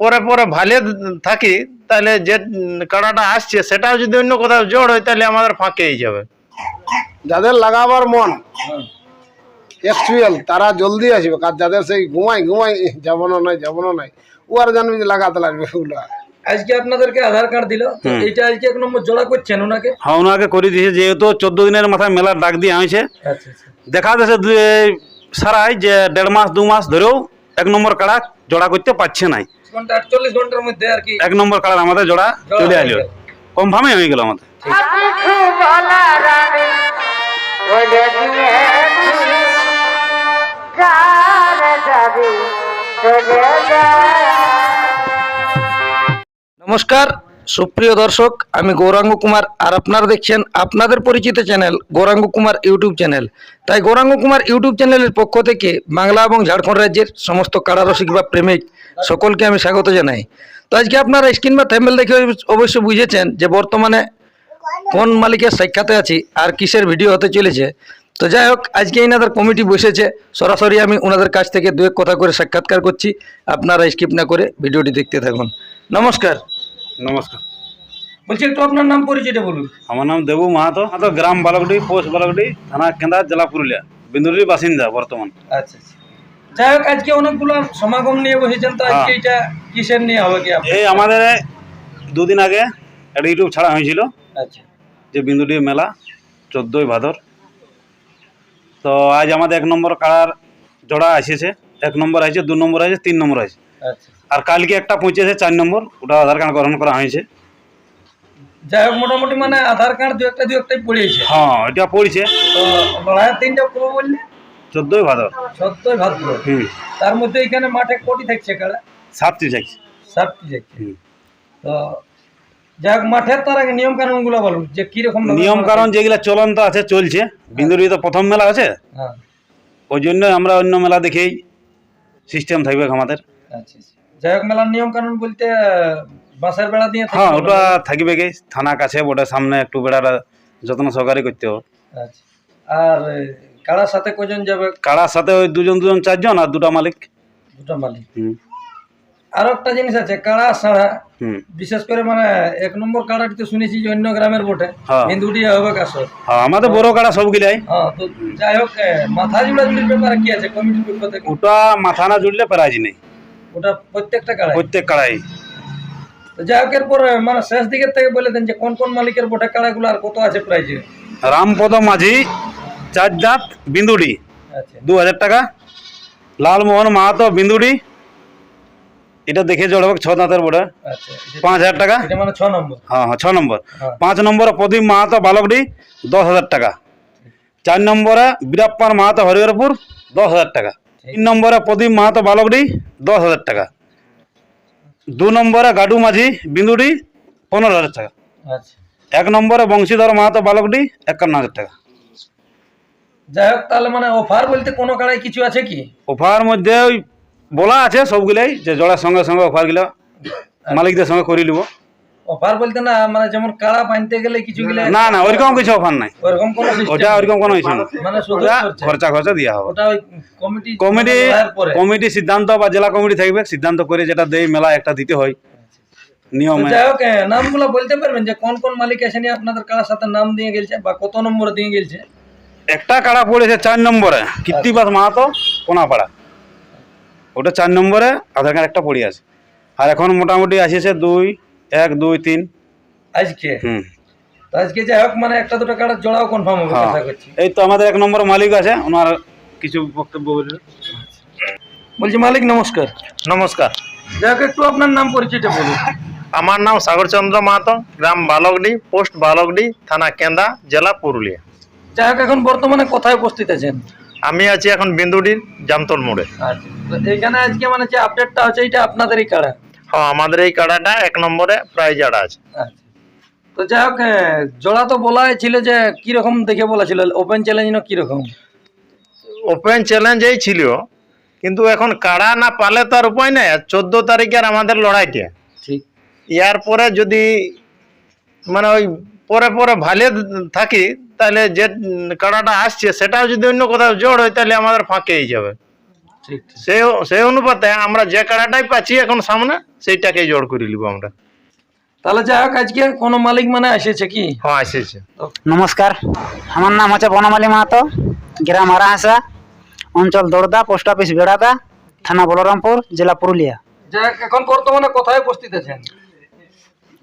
পরে পরে ভালে থাকি তাহলে যে কাড়াটা আসছে সেটাও যদি অন্য কোথাও জোর হয় তাহলে আমাদের ফাঁকেই যাবে। যাদের লাগাবার মন অ্যাকচুয়াল তারা জলদি আসবে কার যাদের সেই ঘুমাই ঘুমাই যাবনো নাই যাবনো নাই ও আর জানবি যে লাগাতে লাগবে ওগুলো। আজকে আপনাদেরকে আধার কার্ড দিল এইটা আজকে এক নম্বর জোড়া করছেন ওনাকে? হ্যাঁ ওনাকে করে দিয়েছে যেহেতু চোদ্দ দিনের মাথায় মেলার ডাক দিয়ে আচ্ছা আচ্ছা। দেখা যাচ্ছে সারাই যে দেড় মাস দু মাস ধরেও এক নম্বর কাড়া জোড়া করতে পারছে নাই। ঘণ্টা আটচল্লিশ ঘণ্টার মধ্যে আর কি। এক নম্বর কাড়ার আমাদের জোড়া চলে আসলো। কনফার্মে হয়ে গেল আমাদের। নমস্কার সুপ্রিয় দর্শক, আমি গৌরাঙ্গ কুমার আর আপনারা দেখছেন আপনাদের পরিচিত channel Gauranga Kumar YouTube channel. তাই গৌরাঙ্গ কুমার ইউটিউব চ্যানেলের পক্ষ থেকে বাংলা এবং ঝাড়খণ্ড রাজ্যের সমস্ত কারারসিক বা প্রেমিক সকলকে আমি স্বাগত জানাই। তো আজকে আপনারা স্ক্রিন বা থ্যাম্বেল দেখে অবশ্য বুঝেছেন যে বর্তমানে কোন মালিকের সাক্ষাতে আছি আর কিসের ভিডিও হতে চলেছে। তো যাই হোক, আজকে এনাদের কমিটি বসেছে। সরাসরি আমি ওনাদের কাছ থেকে দু এক কথা করে সাক্ষাৎকার করছি। আপনারা স্কিপ না করে ভিডিওটি দেখতে থাকুন। নমস্কার। নমস্কার। বলছি একটু আপনার নাম পরিচয়টা বলুন। আমার নাম দেবু মাহাতো মাহাতো গ্রাম বালকডি পোস্ট বালকডি থানা কেন্দ্রা জেলা পুরুলিয়া বিন্দুরির বাসিন্দা বর্তমান। আচ্ছা আচ্ছা। যাই হোক আজকে অনেকগুলো সমাগম নিয়ে বসেছেন তো আজকে হ্যাঁ। এটা কিসের নিয়ে হবে কি এই আমাদের দুদিন আগে একটা ইউটিউব ছাড়া হয়েছিল। আচ্ছা। যে বিন্দুটি মেলা চোদ্দোই ভাদর। তো আজ আমাদের এক নম্বর কাড়ার জোড়া এসেছে এক নম্বর আছে দু নম্বর আছে তিন নম্বর আছে আচ্ছা। আর কালকে একটা পৌঁছেছে চার নম্বর ওটা আধার কার্ড গ্রহণ করা হয়েছে। যাই হোক মোটামুটি মানে আধার কার্ড দু একটা দু একটাই পড়িয়েছে। হ্যাঁ এটা পড়ছে তো লড়াইয়ের তিনটা কবে বললে? চোদ্দোই ভাদর। সত্যই ভাদ্র। হুম। তার মধ্যে এখানে মাঠে কোটি থাকছে কারা? সাতটি থাকছে। সাতটি থাকছে। হুম। তো যাই হোক মাঠের তার আগে নিয়ম কানুনগুলো বলুন যে কীরকম নিয়ম কারণ যেগুলা চলন্ত আছে চলছে। বিন্দুরি তো প্রথম মেলা আছে। হ্যাঁ। ওই জন্য আমরা অন্য মেলা দেখেই সিস্টেম থাকবে আমাদের। আচ্ছা আচ্ছা। যাই হোক মেলার নিয়ম কানুন বলতে বাঁশের বেড়া দিয়ে হ্যাঁ ওটা থাকবে কি? থানা কাছে ওটা সামনে একটু বেড়াটা যত্ন সহকারে করতে হবে। আচ্ছা। আর এ, কারার সাথে কজন যাবে? কাড়ার সাথে ওই দুজন দুজন চারজন আর দুটা মালিক। দুটো মালিক। হুম। আরও একটা জিনিস আছে কাড়া সাড়া হুম। বিশেষ করে মানে এক নম্বর কাড়াটি তো শুনেছি যে অন্য গ্রামের বটে। হ্যাঁ। হিন্দুটি হবে কাশর। হ্যাঁ আমাদের বড় কাড়া সবগুলাই হ্যাঁ যাই হোক মাথা জুড়া জুড়ির ব্যাপারে কি আছে কমিটির পক্ষ থেকে? ওটা মাথা না জুড়লে প্রাইজ নেই। ওটা প্রত্যেকটা কাড়াই। প্রত্যেক কাড়াই। তো যাই হোক এরপর মানে শেষ দিকের থেকে বলে দেন যে কোন কোন মালিকের বটে কাড়াগুলো আর কত আছে প্রাইজে। রামপদ মাঝি চার দাঁত বিন্দুডি। আচ্ছা। দু হাজার টাকা। লালমোহন মাহাতো বিন্দুডি। এটা দেখে জড়াবে ছ দাঁতের বড় আচ্ছা পাঁচ হাজার টাকা। মানে ছ নম্বর। হ্যাঁ হ্যাঁ ছ নম্বর। হ্যাঁ। পাঁচ নম্বরে প্রদীপ মাহাতো বালকডি দশ হাজার টাকা। চার নম্বরে বীরাপ্পান মাহাতো হরিহরপুর দশ হাজার টাকা। তিন নম্বরে প্রদীপ মাহাতো বালকডি দশ হাজার টাকা। দু নম্বরে গাডু মাঝি বিন্দুডি পনেরো হাজার টাকা। আচ্ছা। এক নম্বরে বংশীধর মাহাতো বালকডি একান্ন হাজার টাকা। যাই হোক তাহলে মানে অফার বলতে কোনো কাড়াই কিছু আছে কি? অফার মধ্যে ওই বলা আছে সবগুলাই যে জড়ার সঙ্গে সঙ্গে অফারগুলো মালিকদের সঙ্গে করে নিব। অফার বলতে না মানে যেমন কাড়া বানতে গেলে কিছু গেলে না না ওইরকম কিছু অফার নাই। ওরকম কোনো ওটা নেই। ওইরকম কোনো ইস্যু না মানে শুধু খরচা। খরচা দেওয়া হবে। ওটা ওই কমিটি কমিটি কমিটি সিদ্ধান্ত বা জেলা কমিটি থাকবে সিদ্ধান্ত করে যেটা দেয় মেলা একটা দিতে হয়। নিয়মে। যাই হোক নামগুলো বলতে পারবেন যে কোন কোন মালিক এসে নিয়ে আপনাদের কারার সাথে নাম দিয়ে গেছে বা কত নম্বরে দিয়ে গেছে একটা কাড়া পড়েছে চার নম্বরে কীর্তিবাস মাহাতো কোনাপাড়া। ওটা চার নম্বরে আধার কার্ড একটা পড়ে আছে। আর এখন মোটামুটি আসিছে দুই এক দুই তিন। আজকে? হুম। তো আজকে যাই হোক মানে একটা দুটো কাড়া জোড়াও কনফার্ম হবে হ্যাঁ। আশা করছি এই তো আমাদের এক নম্বর মালিক আছে ওনার কিছু বক্তব্য বলবে বলছি মালিক নমস্কার। নমস্কার। যাই হোক একটু আপনার নাম পরিচয়টা বলুন। আমার নাম সাগরচন্দ্র মাহাতো গ্রাম বালকডি পোস্ট বালকডি থানা কেন্দা জেলা পুরুলিয়া। যাই হোক এখন বর্তমানে কোথায় উপস্থিত আছেন? আমি আছি এখন বিন্দুডির জামতল মোড়ে। আচ্ছা তো এইখানে আজকে মানে যে আপডেটটা হচ্ছে এটা আপনাদেরই কাড়া হ্যাঁ আমাদের এই কাড়াটা এক নম্বরে প্রাইজ আড়া আছে। আচ্ছা। তো যাই হোক জোড়া তো বলা ছিল যে কীরকম দেখে বলা ছিল ওপেন চ্যালেঞ্জ না কীরকম? ওপেন চ্যালেঞ্জেই ছিল কিন্তু এখন কাড়া না পালে তো আর উপায় নেই চোদ্দ তারিখের আমাদের লড়াইটা ঠিক। ইয়ার পরে যদি মানে ওই পরে পরে ভালে থাকি তাহলে যে কাড়াটা আসছে সেটাও যদি অন্য কোথাও জোর হয় তাহলে আমাদের ফাঁকেই যাবে। সেই সেই অনুপাতে আমরা যে কাড়াটাই পাচ্ছি এখন সামনে সেইটাকে জোড় করে নিব আমরা। তাহলে যাই হোক আজকে কোনো মালিক মানে এসেছে কি? হ্যাঁ আসেছে নমস্কার আমার নাম হচ্ছে বনমালী মাহাতো গ্রাম হারাহাসা অঞ্চল দৌড়দা পোস্ট অফিস বেড়াদা থানা বলরামপুর জেলা পুরুলিয়া। এখন বর্তমানে কোথায় উপস্থিত আছেন?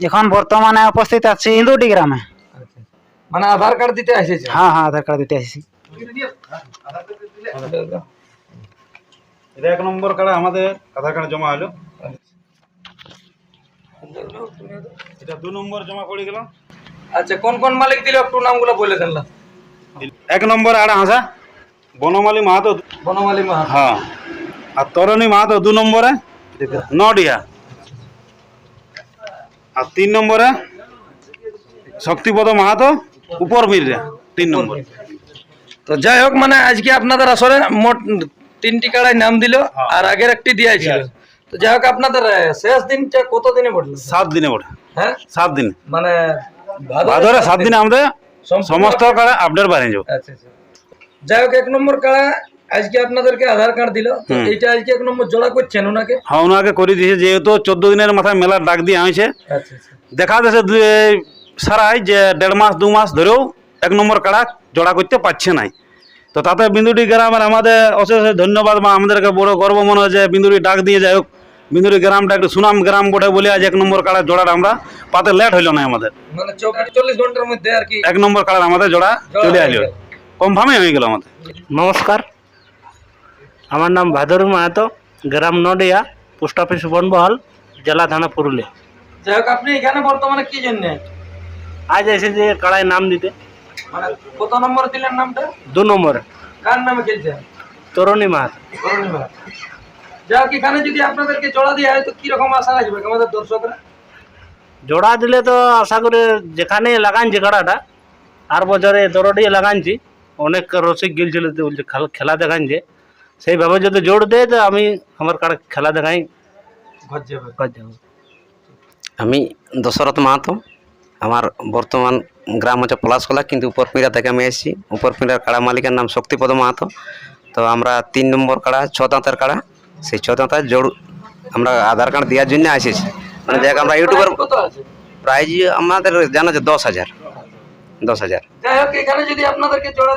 এখন বর্তমানে উপস্থিত আছি ইন্দুটি গ্রামে। মানে আধার কার্ড দিতে এসেছে? হ্যাঁ হ্যাঁ আধার কার্ড দিতে আসছি এটা এক নম্বর কার্ডে আমাদের আধার কার্ড জমা হলো। এটা দু নম্বর জমা পড়ে গেল আচ্ছা কোন কোন মালিক দিলে একটু নামগুলো বলে দেন না। এক নম্বর আড়া হাসা বনমালী মাহাতো বনমালী মাহাতো। হ্যাঁ। আর তরণী মাহাতো দু নম্বরে। নডিয়া। আর তিন নম্বরে শক্তিপদ মাহাতো উপর মিররা তিন নম্বর। তো যাই হোক মানে আজকে আপনাদের আসলে মোট তিনটি কাড়ায় নাম দিল আর আগের একটি দিয়েছিল তো যাই হোক আপনাদের শেষ দিনটা কত দিনে পড়ল সাত দিনে ওঠে হ্যাঁ? সাত দিন। মানে ভাদরে সাত দিনে আমাদের সমস্ত কার্ডে আপডেট বানিয়ে যাব। আচ্ছা আচ্ছা। যাই হোক এক নম্বর কাড়া আজকে আপনাদেরকে আধার কার্ড দিল। এইটা আজকে এক নম্বর জোড়া করছেন ওনাকে? হ্যাঁ ওনাকে করে দিয়েছে যেহেতু চোদ্দ দিনের মাথায় মেলার ডাক দিয়ে আনছে। আচ্ছা আচ্ছা। দেখা যাচ্ছে দু- সারাই যে দেড় মাস দু মাস ধরেও এক নম্বর কাড়া জোড়া করতে পারছে নাই। তো তাতে বিন্দুটি গ্রামের আমাদের অশেষ ধন্যবাদ বা আমাদেরকে বড় গর্ব মনে হয় যে বিন্দুটি ডাক দিয়ে যাই হোক বিন্দুটি গ্রামটা একটু সুনাম গ্রাম বটে বলে আজ এক নম্বর কাড়া জোড়াটা আমরা পাতে লেট হইল না আমাদের। মানে চল্লিশ ঘণ্টার মধ্যে আর কি। এক নম্বর কাড়া আমাদের জোড়া চলে আসলো। গেল। কনফার্মই হয়ে গেল আমাদের। নমস্কার। আমার নাম ভাদরু মাহাতো গ্রাম নডিয়া পোস্ট অফিস বনবহল জেলা থানা পুরুলিয়া। যাই হোক আপনি এখানে বর্তমানে কি জন্য? আজ এসেছে কাড়ায় নাম দিতে। মানে কত নম্বর দিলেন নামটা? দু নম্বরে। কার নামে খেলছেন? তরুণী এখানে যদি আপনাদেরকে জোড়া দেওয়া হয় তো কীরকম আশা রাখবে আমাদের দর্শকরা? জোড়া দিলে তো আশা করি যেখানে লাগানছি কাড়াটা আর বছরে তরডি লাগানছি অনেক রসিক গিলছিল বলছে খেল- খেলা দেখানছে। সেইভাবে যদি জোর দেয় তো আমি আমার কাড়া খেলা দেখাই। ঘর যাবে। ঘর যাব। আমি দশরথ মাহাতো। আমার বর্তমান গ্রাম হচ্ছে পলাশকলা কিন্তু উপরপিঁড়া থেকে আমি এসেছি। উপরপিঁড়ার কাড়া মালিকের নাম শক্তিপদ মাহাতো। তো আমরা তিন নম্বর কাড়া ছ দাঁতের কাড়া। সেই ছ দাঁতের জোর আমরা আধার কার্ড দেওয়ার জন্য এসেছি মানে দেখ আমরা ইউটিউবের প্রাইজ আমাদের জানা যে দশ হাজার। দশ হাজার। জোড়া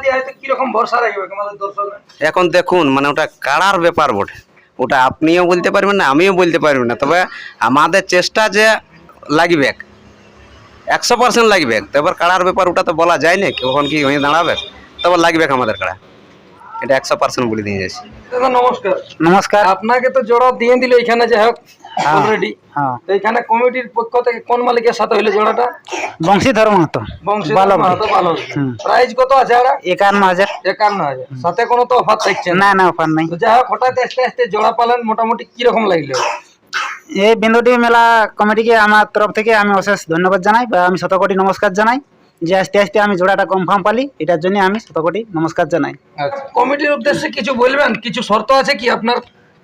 এখন দেখুন মানে ওটা কাড়ার ব্যাপার বটে। ওটা আপনিও বলতে পারবেন না আমিও বলতে পারবেন না। তবে আমাদের চেষ্টা যে লাগবে। একশো পার্সেন্ট লাগবে। তো এবার কাড়ার ব্যাপার ওটা তো বলা যায় না কখন কি হয়ে দাঁড়াবে? তবে লাগবে আমাদের কাড়া। এটা একশো পার্সেন্ট বলে দিয়ে যাচ্ছি। নমস্কার। নমস্কার। আপনাকে তো জোড়া দিয়ে দিল এখানে যাই হোক অলরেডি হ্যাঁ। তো এখানে কমিটির পক্ষ থেকে কোন মালিকের সাথে হইল জোড়াটা? বংশীধর মাহাতো। বংশীধর মাহাতো ভালো। প্রাইস কত আছে আর একান্ন হাজার। একান্ন হাজার। সাথে কোনো তো অফার থাকছে না। না না অফার নাই। তো যাই হোক হঠাৎ আস্তে আস্তে জোড়া পালেন মোটামুটি কীরকম লাগল? এই বিন্দুটি মেলা কমিটিকে আমার তরফ থেকে আমি অশেষ ধন্যবাদ জানাই বা আমি শতকোটি নমস্কার জানাই। যে আস্তে আস্তে আমি জোড়াটা কনফার্ম পালি এটার জন্য আমি শতকোটি নমস্কার জানাই। আচ্ছা। কমিটির উদ্দেশ্যে কিছু বলবেন? কিছু শর্ত আছে কি আপনার?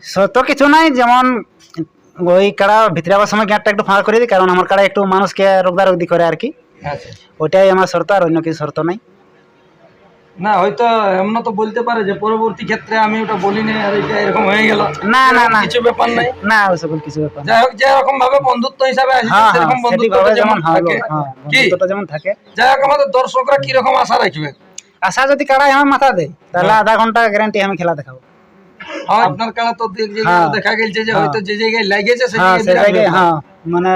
শর্ত কিছু নাই যেমন ওই কাড়া ভিতরে আবার সময় গ্যাটটা একটু ফাঁকা করে দিই কারণ আমার কাড়া একটু মানুষকে রোগদা রোগদি করে আর কি। আচ্ছা। ওইটাই আমার শর্ত আর অন্য কিছু শর্ত নাই। না হয়তো এমন তো বলতে পারে যে পরবর্তী ক্ষেত্রে আমি ওটা বলিনি আর এটা এরকম হয়ে গেল। না, না, না। কিছু ব্যাপার নাই। না কিছু ব্যাপার যাই হোক যেরকম ভাবে বন্ধুত্ব হিসাবে হ্যাঁ হ্যাঁ সেরকম বন্ধুত্বটা সেটিভাবে যেমন থাকে। হ্যাঁ কি? বন্ধুত্বটা যেমন থাকে। যাই হোক আমাদের দর্শকরা কীরকম আশা রাখবে? আশা যদি কাড়াই আমার মাথা দেয় তাহলে আধা ঘণ্টা গ্যারান্টি আমি খেলা দেখাবো। হ্যাঁ আপনার কাছে তো। দেখা গেছে যে হয়তো যে জায়গায় লাগিয়েছে সেই জায়গায় হ্যাঁ মানে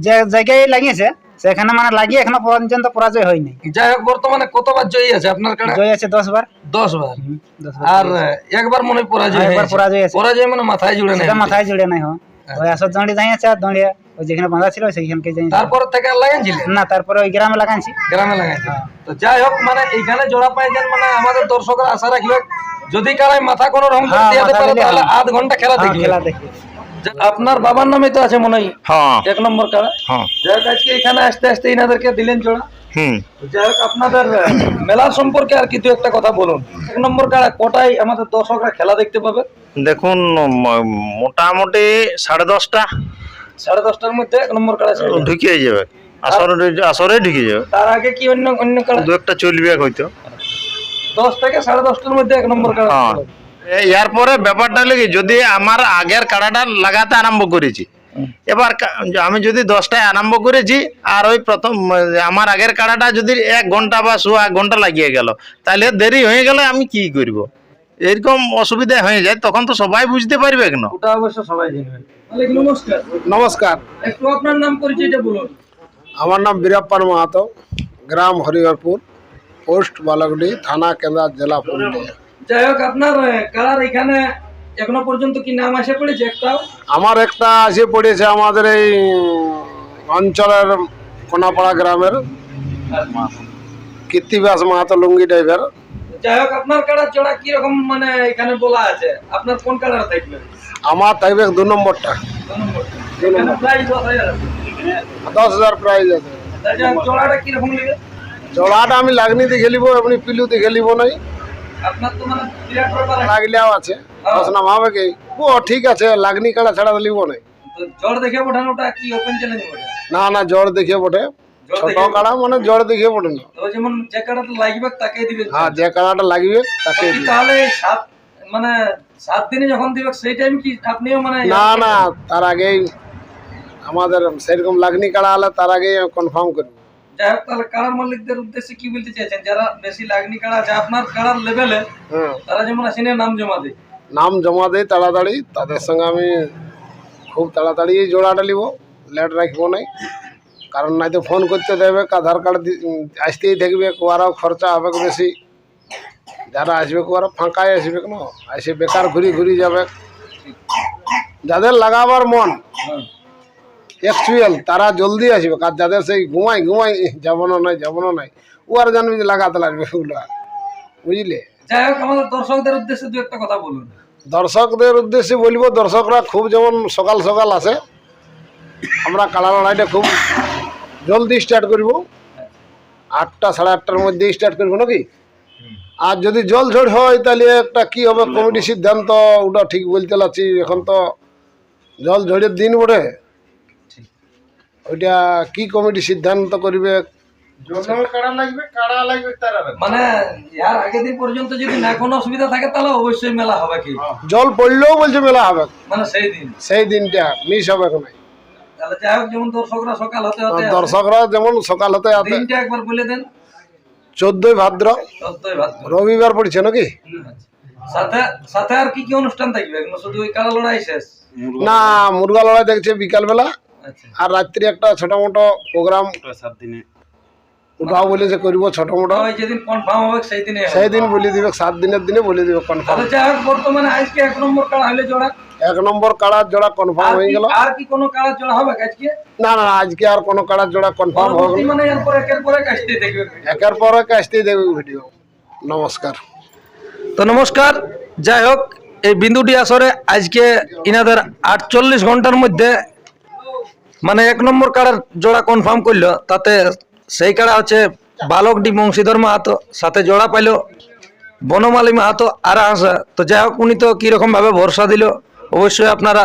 যে জায়গায় লাগিয়েছে সেখানে মানে লাগিয়ে এখনও পর্যন্ত পরাজয় হয়নি। যাই হোক বর্তমানে কতবার জয়ী আছে আপনার কাছে? জয় আছে দশ বার দশ বার আর একবার মনে পরাজয় হ্যাঁ, একবার পরাজয় আছে। পরাজয় মানে মাথায় জুড়ে নেই। মাথায় জুড়ে নাই হয়। ওই আসর দাঁড়িয়ে দাঁড়িয়ে আর দাঁড়িয়ে ওই যেখানে বাঁধা ছিল সেইখানকে যাই তারপর থেকে আর লাগাইছিলেন? না তারপরে ওই গ্রামে লাগাইছি। গ্রামে লাগাইছে তো যাই হোক মানে এইখানে জোড়া পাইছেন মানে আমাদের দর্শকরা আশা রাখবে যদি কারাই মাথা কোনো রকম হ্যাঁ, দিয়ে পারে তাহলে হ্যাঁ। আধ ঘণ্টা খেলা হ্যাঁ, দেখবে। খেলা দেখি আপনার বাবার নামে তো আছে মনে হয়। হ্যাঁ। এক নম্বর কারা? হ্যাঁ। যাই হোক আজকে এখানে আসতে আসতে ইনাদেরকে দিলেন জোড়া। হুম। যাই হোক আপনাদের মেলার সম্পর্কে আর কিছু একটা কথা বলুন। এক নম্বর কারা? কোটায় আমাদের দর্শকরা খেলা দেখতে পাবে? দেখুন মোটামুটি সাড়ে দশটা। সাড়ে দশটার মধ্যে এক নম্বর কারা ঢুকে যাবে। আসরে আসরে ঢুকে যাবে। তার আগে কি অন্য অন্য কারা? দু একটা চলবে হয়তো। দশ থেকে সাড়ে দশটার মধ্যে এক নম্বর কারা ছিল। পরে ব্যাপারটা হলো কি যদি আমার আগের কাড়াটা লাগাতে আরম্ভ করেছি এবার আমি যদি দশটায় আরম্ভ করেছি আর ওই প্রথম আমার আগের কাড়াটা যদি এক ঘণ্টা বা শো এক ঘণ্টা লাগিয়ে গেল তাহলে দেরি হয়ে গেলে আমি কি করব? এরকম অসুবিধা হয়ে যায় তখন তো সবাই বুঝতে পারবে কেন? ওটা অবশ্য সবাই নমস্কার। নমস্কার। একটু আপনার নাম পরিচয়টা বলুন। আমার নাম বীরাপ্পান মাহাতো গ্রাম হরিহরপুর পোস্ট বালকডি থানা কেন্দ্রা জেলা পুরুলিয়া। যাই হোক আপনার কালার এখানে এখনও পর্যন্ত কি নাম আসে পড়েছে একটাও? আমার একটা এসে পড়েছে আমাদের এই অঞ্চলের কোনাপাড়া গ্রামের কীর্তিবাস মাহাতো লুঙ্গি ড্রাইভার যাই হোক আপনার কালার জোড়া কীরকম মানে এখানে বলা আছে? আপনার কোন কালার থাকবে? আমার থাকবে দু নম্বরটা। দশ হাজার প্রাইজ আছে। জোড়াটা কীরকম জোড়াটা আমি লাগনি দেখে নিব এমনি পিলু দেখে নিব নাই। লাগলেও আছে। হবে কি? ও ঠিক আছে লাগনি কাড়া ছাড়া লিব নাই। জ্বর দেখে ওঠানোটা কি ওপেন চ্যালেঞ্জ বটে? না না জ্বর দেখে বটে। ছোট কাড়া মানে জ্বর দেখে বটে না যেমন যে কাটাটা লাগবে তাকে দিবে। হ্যাঁ যে কাড়াটা লাগবে তাকে কি তাহলে সাত মানে সাত দিনে যখন দিবে সেই টাইম কি আপনিও মানে না না তার আগেই আমাদের সেরকম লাগনি কাড়া হলে তার আগেই কনফার্ম করব। যাই হোক তাহলে কাড়ার মালিকদের উদ্দেশ্যে কি বলতে চাইছেন? যারা বেশি লাগনি কাড়া আছে আপনার কাড়ার লেভেলে হ্যাঁ। তারা যেমন আসেন নাম জমা দেয়। নাম জমা দেই তাড়াতাড়ি তাদের সঙ্গে আমি খুব তাড়াতাড়ি এই জোড়াটা নিব লেট রাখব নাই। কারণ নাই তো ফোন করতে দেবে আধার কার্ড দি- উম, আসতেই থাকবে কোয়ারাও খরচা হবে বেশি। যারা আসবে কোয়ারা ফাঁকায় আসবে কেন? এসে বেকার ঘুরি ঘুরি যাবে। যাদের লাগাবার মন অ্যাকচুয়াল তারা জলদি আসবে আর যাদের সেই ঘুমাই ঘুমাই যাব না নাই যাব না নাই ও আর জানবি যে লাগাতে লাগবে ওগুলো। বুঝলে? যাই হোক আমাদের দর্শকদের উদ্দেশ্যে দু একটা কথা বলুন। দর্শকদের উদ্দেশ্যে বলব দর্শকরা খুব যেমন সকাল সকাল আসে আমরা কালা লড়াইটা খুব জলদি স্টার্ট করব। আটটা সাড়ে আটটার মধ্যে স্টার্ট করব নাকি? আর যদি জল ঝড় হয় তাহলে একটা কি হবে কমিটি সিদ্ধান্ত ওটা ঠিক বলতে লাগছি এখন তো জল ঝড়ের দিন বটে। ওইটা কি কমিটি সিদ্ধান্ত করবে? কাড়া লাগবে কাড়া লাগবে মানে ইয়ার আগের দিন পর্যন্ত যদি না কোনো অসুবিধা থাকে তাহলে অবশ্যই মেলা হবে কি? জল পড়লেও বলছে মেলা হবে। মানে সেই দিন। সেই দিনটা মিস হবে এখন তাহলে যাই হোক যেমন দর্শকরা সকাল হতে হতে দর্শকরা যেমন সকাল হতে হতে দিনটা একবার বলে দেন। চোদ্দই ভাদ্র। চোদ্দই ভাদ্র। রবিবার পড়ছে নাকি? সাথে সাথে আর কি কি অনুষ্ঠান থাকবে? শুধু ওই কালা লড়াই শেষ। না মুরগা লড়াই দেখছে বিকালবেলা। আর রাত্রি একটা ছোট মোটো প্রোগ্রাম সাত দিনে। উঠাও বলেছে করব ছোট মোটো। যেদিন কনফার্ম হবে সেই দিনে সেই দিন বলে দিবে সাত দিনের দিনে বলে দিবে কনফার্ম বর্তমানে আজকে এক নম্বর কাড়া হলে জোড়া? এক নম্বর কাড়ার জোড়া কনফার্ম হয়ে গেল। আর কি কোনো কাড়া জোড়া হবে আজকে? না না না, আজকে আর কোনো কাড়ার জোড়া কনফার্ম হবে মানে এরপর একের পর এক আসতেই দেখবে একের পর দেবে ভিডিও নমস্কার। তো নমস্কার যাই হোক এই বিন্দুটি আসরে আজকে ইনাদের আটচল্লিশ ঘণ্টার মধ্যে মানে এক নম্বর কাড়ার জোড়া কনফার্ম করল, তাতে সেই কাড়া হচ্ছে বালক ডি বংশীধর মাহাতো, সাথে জোড়া পাইল বনমালী মাহাতো আর আসা তো যাই হোক, উনি তো কীরকম ভাবে ভরসা দিল, অবশ্যই আপনারা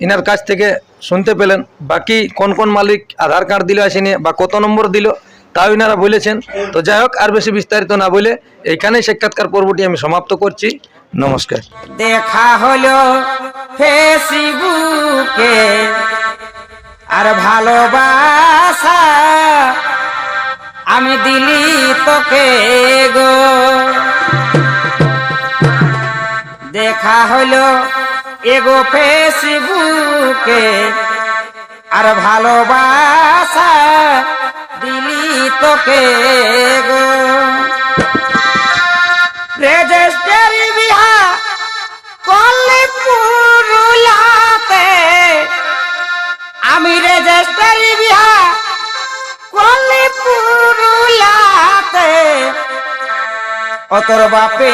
ইনার কাছ থেকে শুনতে পেলেন। বাকি কোন কোন মালিক আধার কার্ড দিল আসেনি বা কত নম্বর দিল, তাও ইনারা বলেছেন। তো যাই হোক, আর বেশি বিস্তারিত না বলে এইখানেই সাক্ষাৎকার পর্বটি আমি সমাপ্ত করছি। নমস্কার। দেখা হলো ফেসবুকে। আর ভালোবাসা আমি দিলি তোকে গো। দেখা হলো এগো ফেসবুকে, আর ভালোবাসা দিলি তোকে গো। রেজিস্টারি পুরুলাতে অতর বাপে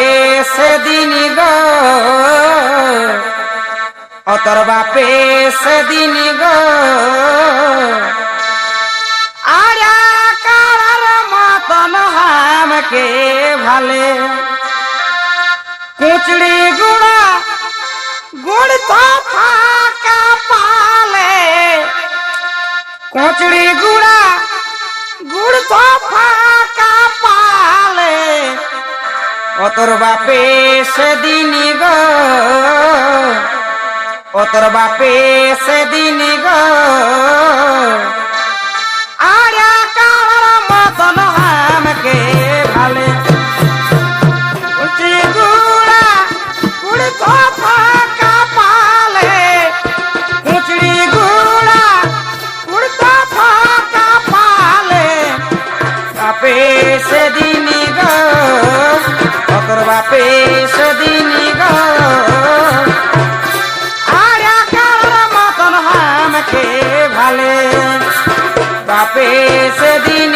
সেদিন গো অতর বাপে সেদিন গো। আর কারার মতন হামকে ভালে। কুচড়ি গুড়া, গুড় তো ফাঁকা পালে। কুচড়ি গুড়া তো ফাঁকা পালে ও তোর বাপে সেদিন গো। ও তোর বাপে সেদিন গো। আরে কালার মতন আমাকে ভালে। উচি গুড়া তো ফাঁকা সেদিন গো অতর তোর বাপে সেদিন গো। আর মতন ভালে বাপে সেদিন